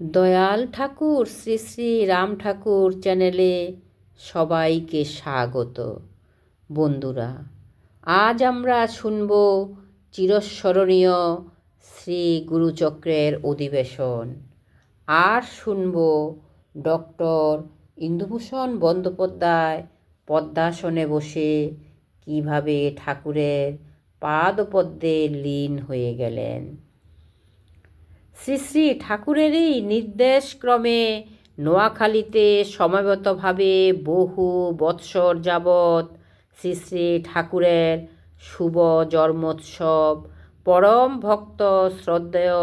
দয়াল ঠাকুর, শ্রী শ্রী রাম ঠাকুর চ্যানেলে সবাইকে স্বাগত। বন্ধুরা, আজ আমরা শুনব চিরস্মরণীয় শ্রী গুরুচক্রের অধিবেশন। আর শুনব ডক্টর ইন্দুভূষণ বন্দ্যোপাধ্যায় পদ্মাসনে বসে কীভাবে ঠাকুরের পাদপদ্মে লীন হয়ে গেলেন। শ্রী শ্রী ঠাকুরেরই নির্দেশক্রমে নোয়াখালীতে সময়গতভাবে বহু বৎসর যাবৎ শ্রী শ্রী ঠাকুরের শুভ জন্মোৎসব। পরম ভক্ত শ্রদ্ধেয়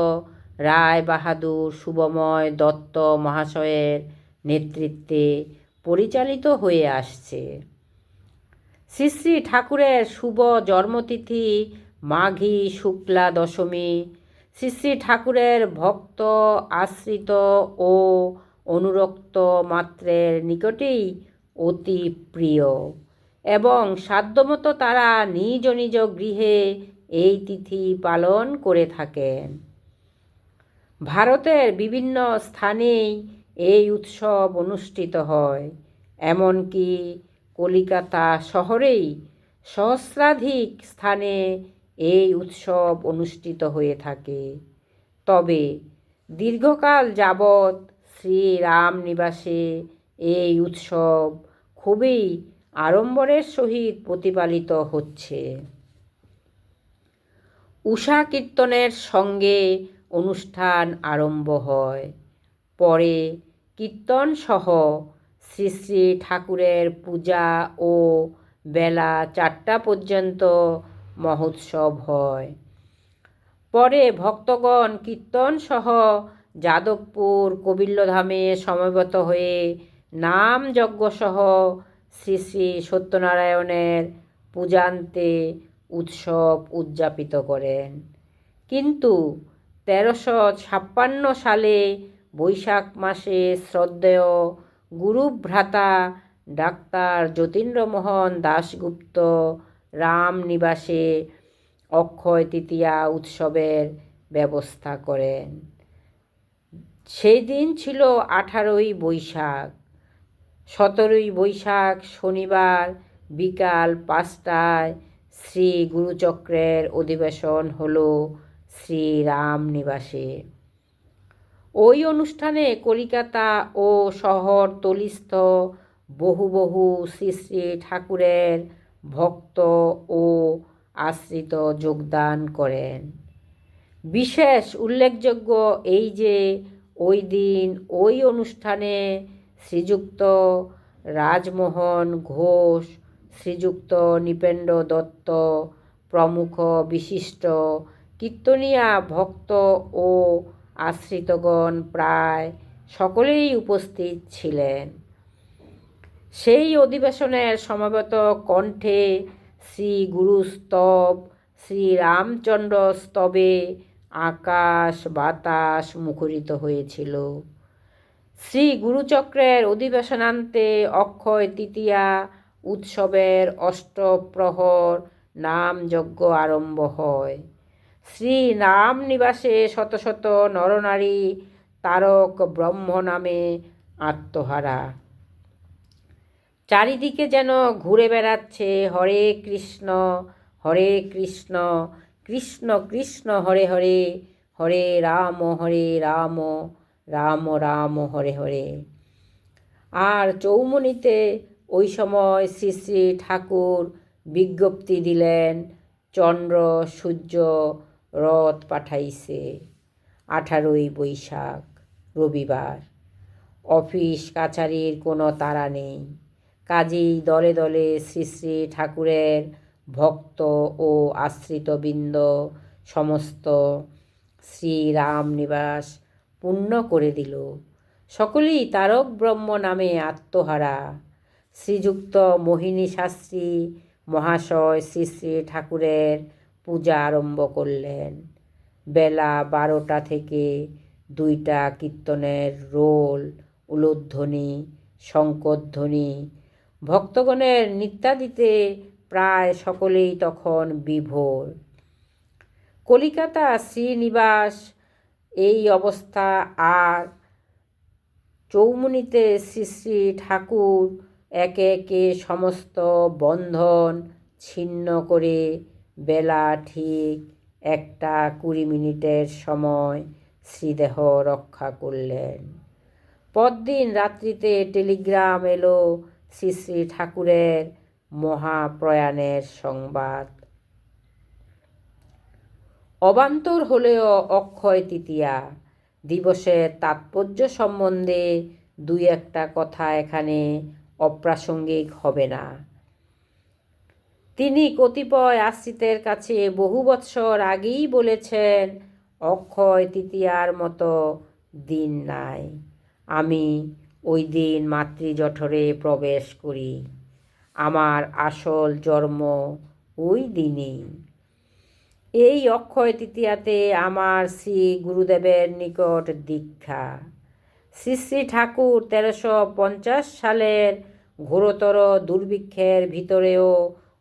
রায় বাহাদুর শুভময় দত্ত মহাশয়ের নেতৃত্বে পরিচালিত হয়ে আসছে। শ্রী শ্রী ঠাকুরের শুভ জন্মতিথি মাঘী শুক্লা দশমী শ্রী শ্রী ঠাকুরের ভক্ত আশ্রিত ও অনুরক্ত মাত্রের নিকটেই অতি প্রিয়। এবং সাধ্যমতো তারা নিজ নিজ গৃহে এই তিথি পালন করে থাকেন। ভারতের বিভিন্ন স্থানেই এই উৎসব অনুষ্ঠিত হয়। এমনকি কলিকাতা শহরেই সহস্রাধিক স্থানে এই উৎসব অনুষ্ঠিত হয়ে থাকে। তবে দীর্ঘকাল যাবৎ শ্রীরাম নিবাসে এই উৎসব খুবই আড়ম্বরের সহিত প্রতিপালিত হচ্ছে। উষা কীর্তনের সঙ্গে অনুষ্ঠান আরম্ভ হয়। পরে কীর্তনসহ শ্রী শ্রী ঠাকুরের পূজা ও বেলা চারটা পর্যন্ত মহোৎসব হয়। পরে ভক্তগণ কীর্তনসহ যাদবপুর কবিল্লধামে সমবেত হয়ে নাম যজ্ঞসহ শ্রী শ্রী সত্যনারায়ণের পূজান্তে উৎসব উদযাপিত করেন। কিন্তু তেরোশো ছাপ্পান্ন সালে বৈশাখ মাসে শ্রদ্ধেয় গুরুভ্রাতা ডাক্তার যতীন্দ্রমোহন দাশগুপ্ত রামনিবাসে অক্ষয় তৃতীয়া উৎসবের ব্যবস্থা করেন। সেই দিন ছিল আঠারোই বৈশাখ। সতেরোই বৈশাখ শনিবার বিকাল পাঁচটায় শ্রী গুরুচক্রের অধিবেশন হল শ্রীরাম নিবাসে ওই অনুষ্ঠানে কলিকাতা ও শহর তলিস্থ বহু বহু শ্রী শ্রী ঠাকুরের ভক্ত ও আশ্রিত যোগদান করেন। বিশেষ উল্লেখযোগ্য এই যে ওই দিন, ওই অনুষ্ঠানে শ্রীযুক্ত রাজমোহন ঘোষ, শ্রীযুক্ত নৃপেন্দ্র দত্ত প্রমুখ বিশিষ্ট কীর্তনিয়া ভক্ত ও আশ্রিতগণ প্রায় সকলেই উপস্থিত ছিলেন। সেই অধিবেশনের সমবেত কণ্ঠে শ্রী গুরু স্তব শ্রী রামচন্দ্র স্তবে আকাশ বাতাস মুখরিত হয়েছিল। শ্রী গুরুচক্রের অধিবেশনান্তে অক্ষয় তৃতীয়া উৎসবের অষ্টপ্রহর নাম যজ্ঞ আরম্ভ হয়। শ্রী রাম নিবাসে শত শত নরনারী তারক ব্রহ্ম নামে আত্মহারা। চারিদিকে যেন ঘুরে বেড়াচ্ছে হরে কৃষ্ণ হরে কৃষ্ণ কৃষ্ণ কৃষ্ণ, হরে হরে হরে রাম হরে রাম রাম রাম, হরে হরে। আর চৌমনিতে ওই সময় শ্রী শ্রী ঠাকুর বিজ্ঞপ্তি দিলেন, চন্দ্র, সূর্য, রথ পাঠাইছে, আঠারোই বৈশাখ, রবিবার। অফিস কাছারির কোনো তারা নেই। কাজেই দলে দলে শ্রী শ্রী ঠাকুরের ভক্ত ও আশ্রিতবৃন্দ সমস্ত শ্রীরাম নিবাস পূর্ণ করে দিল। সকলেই তারক ব্রহ্ম নামে আত্মহারা। শ্রীযুক্ত মোহিনী শাস্ত্রী মহাশয় শ্রী শ্রী ঠাকুরের পূজা আরম্ভ করলেন। বেলা বারোটা থেকে দুইটা কীর্তনের রোল, উলোধ্বনি, শঙ্করধ্বনি ভক্তগণের নিত্যাদিতে প্রায় সকলেই তখন বিভোর। কলিকাতা শ্রীনিবাস এই অবস্থা আর চৌমুনিতে শ্রী শ্রী ঠাকুর একে একে সমস্ত বন্ধন ছিন্ন করে বেলা ঠিক একটা কুড়ি মিনিটের সময় শ্রীদেহ রক্ষা করলেন। পরদিন রাত্রিতে টেলিগ্রাম এলো শ্রী শ্রী ঠাকুরের মহাপ্রয়াণের সংবাদ। অবান্তর হলেও অক্ষয় তৃতীয়া, দিবসের তাৎপর্য সম্বন্ধে দুই একটা কথা এখানে অপ্রাসঙ্গিক হবে না। তিনি কতিপয় আশ্রিতের কাছে বহু বৎসর আগেই বলেছেন, অক্ষয় তৃতীয়ার মতো দিন নাই। আমি ওই দিন মাতৃজঠরে প্রবেশ করি। আমার আসল জন্ম ওই দিনই। এই অক্ষয় তৃতীয়াতে আমার শ্রী গুরুদেবের নিকট দীক্ষা। শ্রী শ্রী ঠাকুর তেরোশো পঞ্চাশ সালের ঘোরতর দুর্ভিক্ষের ভিতরেও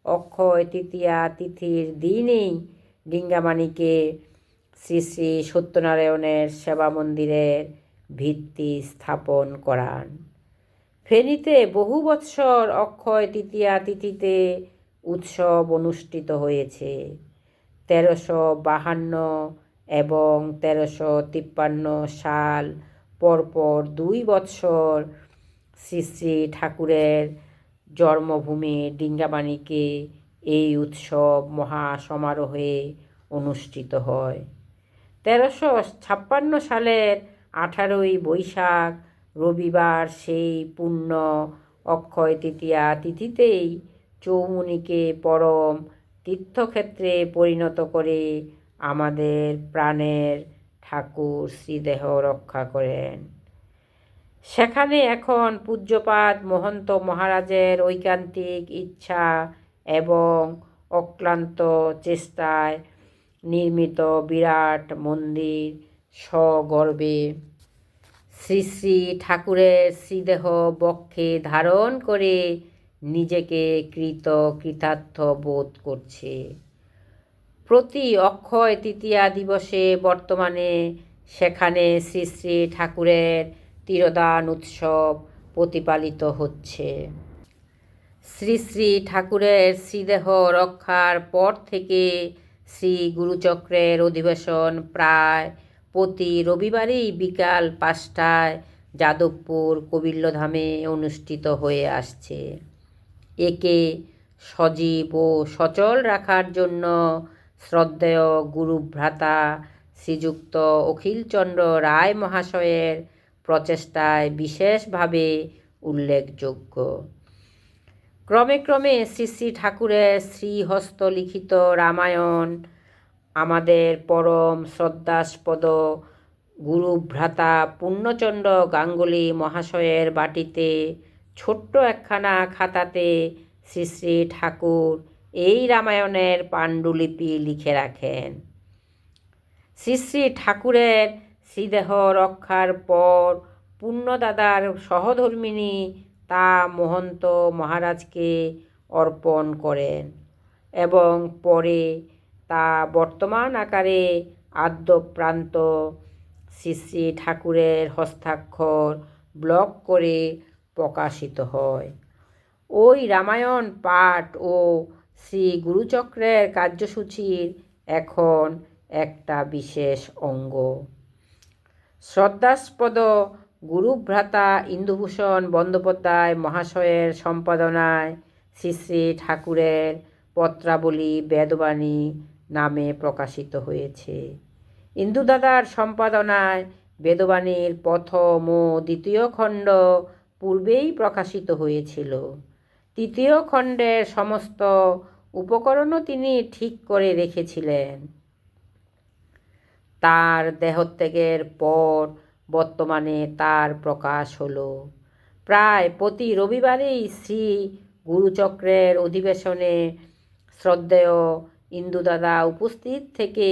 অক্ষয় তৃতীয়া তিথির দিনই ডিঙ্গামানিকে শ্রী শ্রী সত্যনারায়ণের সেবা মন্দিরের ভিত্তি স্থাপন করান। ফেনীতে বহু বৎসর অক্ষয় তৃতীয়া তিথিতে উৎসব অনুষ্ঠিত হয়েছে। তেরোশো বাহান্ন এবং তেরোশো তিপ্পান্ন সাল পরপর দুই বৎসর শ্রী শ্রী ঠাকুরের জন্মভূমি ডিঙ্গাবাণীকে এই উৎসব মহা সমারোহে অনুষ্ঠিত হয়। তেরোশো ছাপ্পান্ন সালের আঠারোই বৈশাখ, রবিবার সেই পূর্ণ অক্ষয় তৃতীয়া তিথিতেই চৌমুনিকে পরম তীর্থক্ষেত্রে পরিণত করে আমাদের প্রাণের ঠাকুর শ্রীদেহ রক্ষা করেন। সেখানে এখন পূজ্যপাদ মহন্ত মহারাজের ঐকান্তিক ইচ্ছা এবং অক্লান্ত চেষ্টায় নির্মিত বিরাট মন্দির সগর্বে শ্রী শ্রী ঠাকুরের শ্রীদেহ বক্ষে ধারণ করে নিজেকে কৃত কৃতার্থ বোধ করছে। প্রতি অক্ষয় তৃতীয়া দিবসে বর্তমানে সেখানে শ্রী শ্রী ঠাকুরের তিরোদান উৎসব প্রতিপালিত হচ্ছে। শ্রী শ্রী ঠাকুরের শ্রীদেহ রক্ষার পর থেকে শ্রী গুরুচক্রের অধিবেশন প্রায় প্রতি রবিবারেই বিকাল পাঁচটায় যাদবপুর কবিল্লধামে অনুষ্ঠিত হয়ে আসছে। একে সজীব ও সচল রাখার জন্য শ্রদ্ধেয় গুরুভ্রাতা শ্রীযুক্ত অখিলচন্দ্র রায় মহাশয়ের প্রচেষ্টায় বিশেষভাবে উল্লেখযোগ্য। ক্রমে ক্রমে শ্রী শ্রী ঠাকুরের শ্রীহস্ত লিখিত রামায়ণ আমাদের পরম শ্রদ্ধাস্পদ গুরুভ্রাতা পূর্ণচন্দ্র গাঙ্গুলি মহাশয়ের বাটিতে ছোট্ট একখানা খাতাতে শ্রী শ্রী ঠাকুর এই রামায়ণের পাণ্ডুলিপি লিখে রাখেন। শ্রী শ্রী ঠাকুরের শ্রীদেহ রক্ষার পর পূর্ণদাদার সহধর্মিনী তা মহন্ত মহারাজকে অর্পণ করেন এবং পরে তা বর্তমান আকারে আদ্যপ্রান্ত শ্রী শ্রী ঠাকুরের হস্তাক্ষর ব্লক করে প্রকাশিত হয়। ওই রামায়ণ পাঠ ও শ্রী গুরুচক্রের কার্যসূচির এখন একটা বিশেষ অঙ্গ। শ্রদ্ধাস্পদ গুরুভ্রাতা ইন্দুভূষণ বন্দ্যোপাধ্যায় মহাশয়ের সম্পাদনায় শ্রী শ্রী ঠাকুরের পত্রাবলী, বেদবাণী নামে প্রকাশিত হয়েছে। ইন্দুদাদার সম্পাদনায় বেদবাণীর প্রথম ও দ্বিতীয় খণ্ড পূর্বেই প্রকাশিত হয়েছিল। তৃতীয় খণ্ডের সমস্ত উপকরণও তিনি ঠিক করে রেখেছিলেন। তার দেহত্যাগের পর বর্তমানে তার প্রকাশ হলো। প্রায় প্রতি রবিবারেই শ্রী গুরুচক্রের অধিবেশনে শ্রদ্ধেয় ইন্দুদাদা উপস্থিত থেকে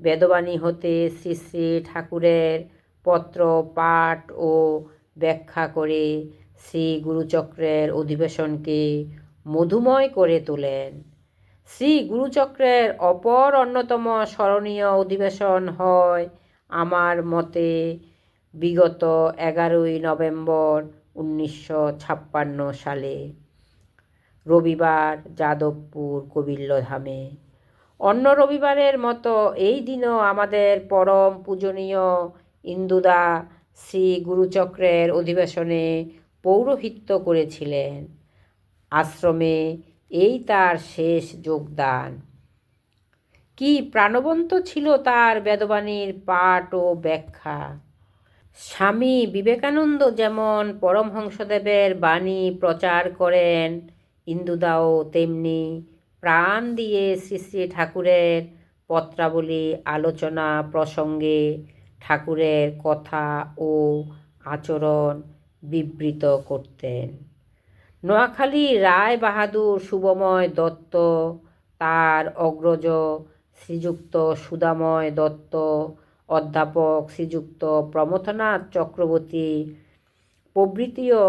বেদবাণী হতে শ্রী শ্রী ঠাকুরের পত্র, পাঠ ও ব্যাখ্যা করে শ্রী গুরুচক্রের অধিবেশনকে মধুময় করে তোলেন। শ্রী গুরুচক্রের অপর অন্যতম স্মরণীয় অধিবেশন হয় আমার মতে বিগত এগারোই নভেম্বর উনিশশো ছাপ্পান্ন সালে। রবিবার যাদবপুর কবিল্লধামে অন্য রবিবারের মতো এই দিনও আমাদের পরম পূজনীয় ইন্দুদা শ্রী গুরুচক্রের অধিবেশনে পৌরোহিত্য করেছিলেন। আশ্রমে এই তার শেষ যোগদান। কি প্রাণবন্ত ছিল তার বেদবাণীর পাঠ ও ব্যাখ্যা। স্বামী বিবেকানন্দ যেমন পরমহংসদেবের বাণী প্রচার করেন ইন্দুদাও তেমনি প্রাণ দিয়ে শ্রী শ্রী ঠাকুরের পত্রাবলী, আলোচনা, প্রসঙ্গে ঠাকুরের কথা ও আচরণ বিবৃত করতেন। নোয়াখালী রায় বাহাদুর শুভময় দত্ত, তার অগ্রজ শ্রীযুক্ত সুদাময় দত্ত, অধ্যাপক শ্রীযুক্ত প্রমথনাথ চক্রবর্তী, প্রভৃতিও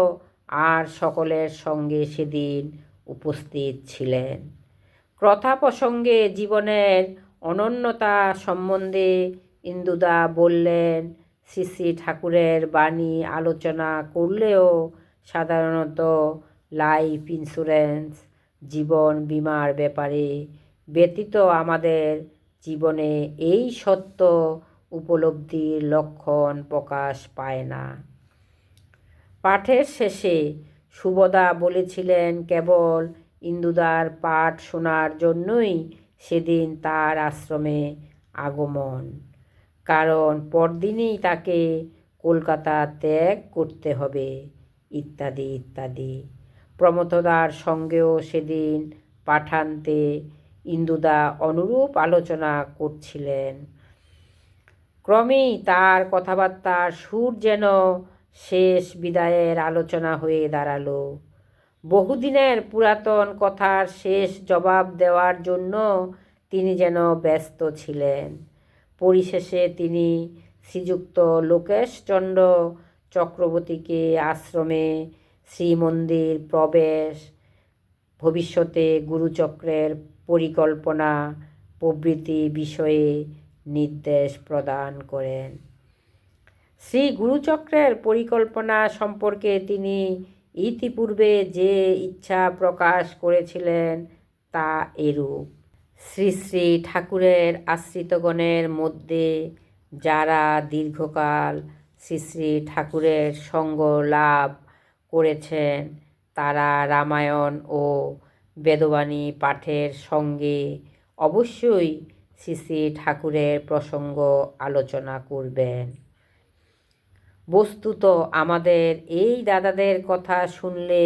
আর সকলের সঙ্গে সেদিন উপস্থিত ছিলেন। কথা প্রসঙ্গে জীবনের অনন্যতা সম্বন্ধে ইন্দুদা বললেন শ্রী শ্রী ঠাকুরের বাণী আলোচনা করলেও সাধারণত লাইফ ইন্স্যুরেন্স, জীবন বিমার ব্যাপারে ব্যতীত আমাদের জীবনে এই সত্য উপলব্ধির লক্ষণ প্রকাশ পায় না। পাঠের শেষে সুবদা বলেছিলেন, কেবল ইন্দুদার পাঠ শোনার জন্যই সেদিন তার আশ্রমে আগমন। কারণ পরদিনই তাকে কলকাতা ত্যাগ করতে হবে। ইত্যাদি ইত্যাদি। প্রমথদার সঙ্গেও সেদিন পাঠান্তে ইন্দুদা অনুরূপ আলোচনা করছিলেন। ক্রমেই তার কথাবার্তার সুর যেন শেষ বিদায়ের আলোচনা হয়ে দাঁড়াল। বহুদিনের পুরাতন কথার শেষ জবাব দেওয়ার জন্য তিনি যেন ব্যস্ত ছিলেন। পরিশেষে তিনি শ্রীযুক্ত লোকেশচন্দ্র চক্রবর্তীকে আশ্রমে শ্রীমন্দির প্রবেশ, ভবিষ্যতে গুরুচক্রের পরিকল্পনা প্রভৃতি বিষয়ে নির্দেশ প্রদান করেন। শ্রী গুরুচক্রের পরিকল্পনা সম্পর্কে তিনি ইতিপূর্বে যে ইচ্ছা প্রকাশ করেছিলেন তা এরূপ। শ্রী শ্রী ঠাকুরের আশ্রিতগণের মধ্যে যারা দীর্ঘকাল শ্রী শ্রী ঠাকুরের সঙ্গ লাভ করেছেন, তারা রামায়ণ ও বেদবাণী পাঠের সঙ্গে অবশ্যই শ্রী শ্রী ঠাকুরের প্রসঙ্গ আলোচনা করবেন। বস্তুত আমাদের এই দাদাদের কথা শুনলে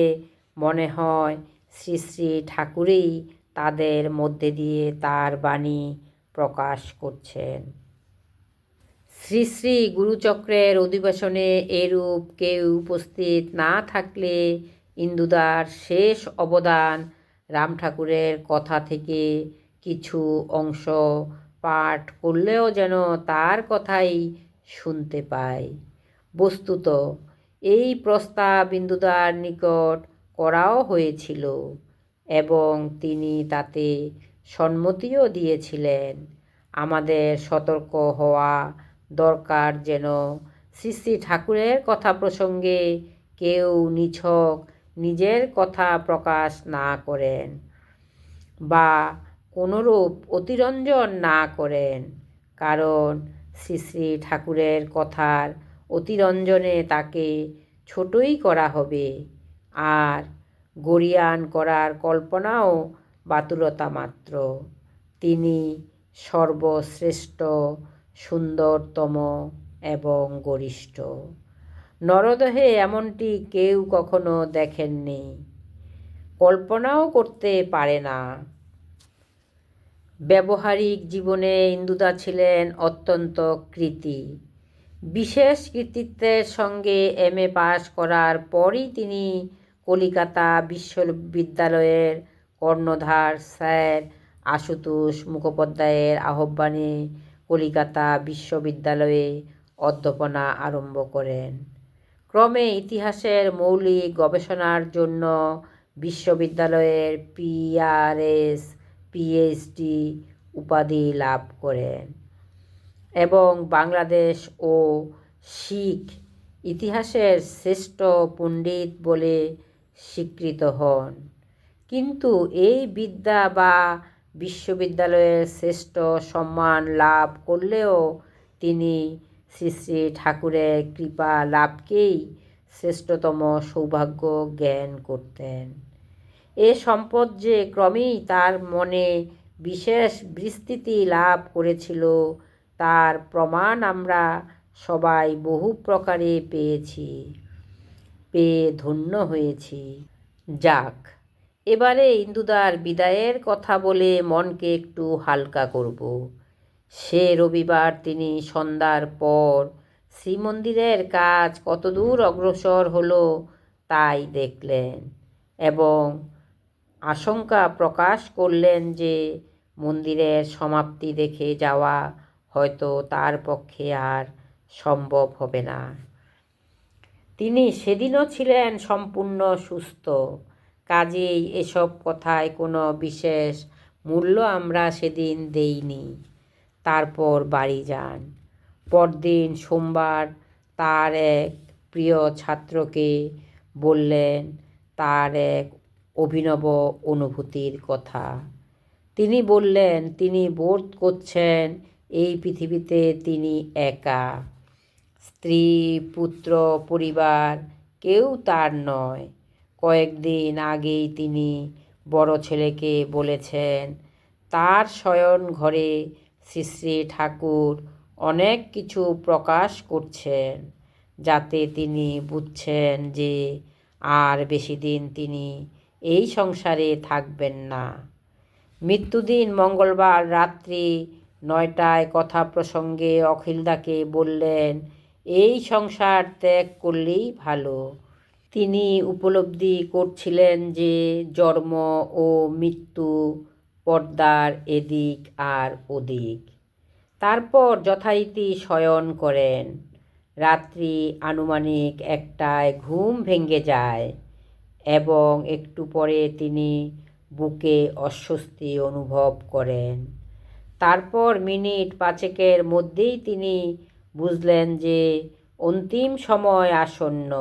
মনে হয় শ্রী শ্রী ঠাকুরেই তাদের মধ্যে দিয়ে তার বাণী প্রকাশ করছেন। শ্রী শ্রী গুরুচক্রের অধিবেশনে এরূপ কেউ উপস্থিত না থাকলে ইন্দুদার শেষ অবদান রাম ঠাকুরের কথা থেকে কিছু অংশ পাঠ করলেও যেন তার কথাই শুনতে পায়। বস্তুত। এই প্রস্তাব ইন্দুদার নিকট করাও হয়েছিল এবং তিনি তাতে সম্মতিও দিয়েছিলেন। আমাদের সতর্ক হওয়া দরকার যেন শ্রী শ্রী ঠাকুরের কথা প্রসঙ্গে কেউ নিছক নিজের কথা প্রকাশ না করেন বা কোনোরূপ অতিরঞ্জন না করেন, কারণ শ্রী শ্রী ঠাকুরের কথার অতিরঞ্জনে তাকে ছোটই করা হবে। আর গরিয়ান করার কল্পনাও বাতুলতা মাত্র। তিনি সর্বশ্রেষ্ঠ, সুন্দরতম এবং গরিষ্ঠ। নরদেহে এমনটি কেউ কখনো দেখেননি। কল্পনাও করতে পারে না। ব্যবহারিক জীবনে ইন্দুদা ছিলেন অত্যন্ত কৃতি। বিশেষ কৃতিত্বের সঙ্গে এম এ পাশ করার পরই তিনি কলিকাতা বিশ্ববিদ্যালয়ের কর্ণধার স্যার আশুতোষ মুখোপাধ্যায়ের আহ্বানে কলিকাতা বিশ্ববিদ্যালয়ে অধ্যাপনা আরম্ভ করেন। ক্রমে ইতিহাসের মৌলিক গবেষণার জন্য বিশ্ববিদ্যালয়ের পিআরএস পিএইচডি উপাধি লাভ করেন। এবং বাংলাদেশ ও শিখ ইতিহাসের শ্রেষ্ঠ পণ্ডিত বলে স্বীকৃত হন। কিন্তু এই বিদ্যা বা বিশ্ববিদ্যালয়ের শ্রেষ্ঠ সম্মান লাভ করলেও তিনি শ্রী শ্রী ঠাকুরের কৃপা লাভকেই শ্রেষ্ঠতম সৌভাগ্য জ্ঞান করতেন। এ সম্পদ যে ক্রমেই তার মনে বিশেষ বিস্তৃতি লাভ করেছিল তার প্রমাণ আমরা সবাই বহু প্রকারে পেয়েছি, পেয়ে ধন্য হয়েছি। যাক, এবারে ইন্দুদার বিদায়ের কথা বলে মনকে একটু হালকা করব। সে রবিবার তিনি সন্ধ্যার পর শ্রীমন্দিরের কাজ কতদূর অগ্রসর হলো তাই দেখলেন এবং আশঙ্কা প্রকাশ করলেন যে মন্দিরের সমাপ্তি দেখে যাওয়া হয়তো তার পক্ষে আর সম্ভব হবে না। তিনি সেদিনও ছিলেন সম্পূর্ণ সুস্থ। কাজেই এসব কথায় কোনো বিশেষ মূল্য আমরা সেদিন দেইনি। তারপর বাড়ি যান। পরদিন সোমবার তার এক প্রিয় ছাত্রকে বললেন তার এক অভিনব অনুভূতির কথা। তিনি বললেন, তিনি বোধ করছেন এই পৃথিবীতে তিনি একা। স্ত্রী, পুত্র, পরিবার কেউ তার নয়। কয়েকদিন আগেই তিনি বড় ছেলেকে বলেছেন, তার শয়ন ঘরে শ্রী শ্রী ঠাকুর অনেক কিছু প্রকাশ করছেন, যাতে তিনি বুঝছেন যে আর বেশি দিন তিনি এই সংসারে থাকবেন না। মৃত্যুদিন মঙ্গলবার রাত্রি নয়টায় কথা প্রসঙ্গে অখিলদাকে বললেন, এই সংসার ত্যাগ করলেই ভালো। তিনি উপলব্ধি করছিলেন যে জন্ম ও মৃত্যু পর্দার এদিক আর ওদিক। তারপর যথারীতি শয়ন করেন। রাত্রি আনুমানিক একটায় ঘুম ভেঙে যায় এবং একটু পরে তিনি বুকে অস্বস্তি অনুভব করেন। তারপর মিনিট পাঁচেকের মধ্যেই তিনি বুঝলেন যে অন্তিম সময় আসন্ন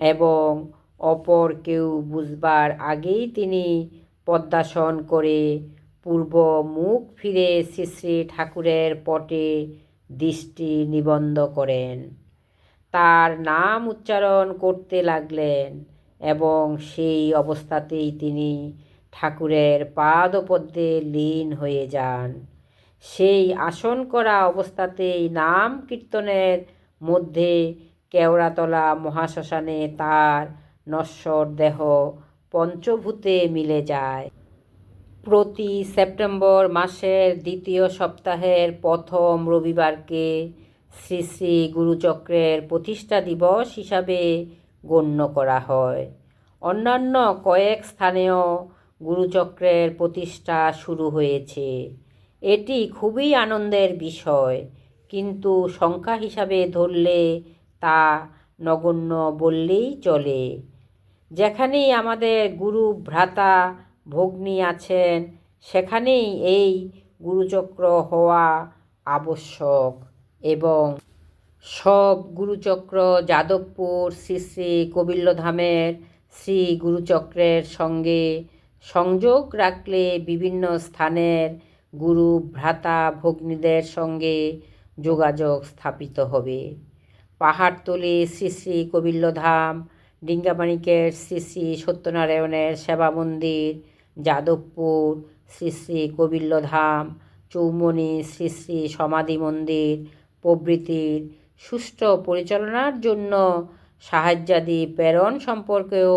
এবং অপর কেউ বুঝবার আগেই তিনি পদ্মাসন করে পূর্ব মুখ ফিরে শ্রী শ্রী ঠাকুরের পটে দৃষ্টি নিবন্ধ করেন। তার নাম উচ্চারণ করতে লাগলেন এবং সেই অবস্থাতেই তিনি ঠাকুরের পাদপদ্মে লীন হয়ে যান। সেই আসন করা অবস্থাতেই নাম কীর্তনের মধ্যে কেওড়াতলা মহাশ্মশানে তার নশ্বর দেহ পঞ্চভূতে মিলে যায়। প্রতি সেপ্টেম্বর মাসের দ্বিতীয় সপ্তাহের প্রথম রবিবারকে শ্রী শ্রী গুরুচক্রের প্রতিষ্ঠা দিবস হিসাবে গণ্য করা হয়। অন্যান্য কয়েক স্থানেও গুরুচক্রের প্রতিষ্ঠা শুরু হয়েছে। এটি খুবই আনন্দের বিষয়, কিন্তু সংখ্যা হিসাবে ধরলে তা নগণ্য বললেই চলে। যেখানেই আমাদের গুরু ভ্রাতা ভগ্নী আছেন, সেখানেই এই গুরুচক্র হওয়া আবশ্যক এবং সব গুরুচক্র যাদবপুর শ্রী শ্রী কবিল্লধামের শ্রী গুরুচক্রের সঙ্গে সংযোগ রাখলে বিভিন্ন স্থানের গুরু, ভ্রাতা, ভগ্নীদের সঙ্গে যোগাযোগ স্থাপিত হবে। পাহাড়তলি শ্রী শ্রী কবিল্লধাম ডিঙ্গামানিকের শ্রী শ্রী সত্যনারায়ণের সেবা মন্দির, যাদবপুর শ্রী শ্রী কবিল্লধাম চৌমনি শ্রী শ্রী সমাধি মন্দির প্রভৃতির সুষ্ঠু পরিচালনার জন্য সাহায্যাদি প্রেরণ সম্পর্কেও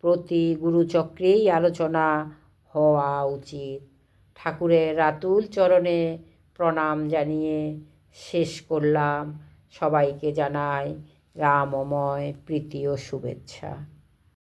প্রতি গুরুচক্রেই আলোচনা হওয়া উচিত। ঠাকুরের রাতুল চরণে প্রণাম জানিয়ে শেষ করলাম। সবাইকে জানাই রামময় প্রীতি ও শুভেচ্ছা।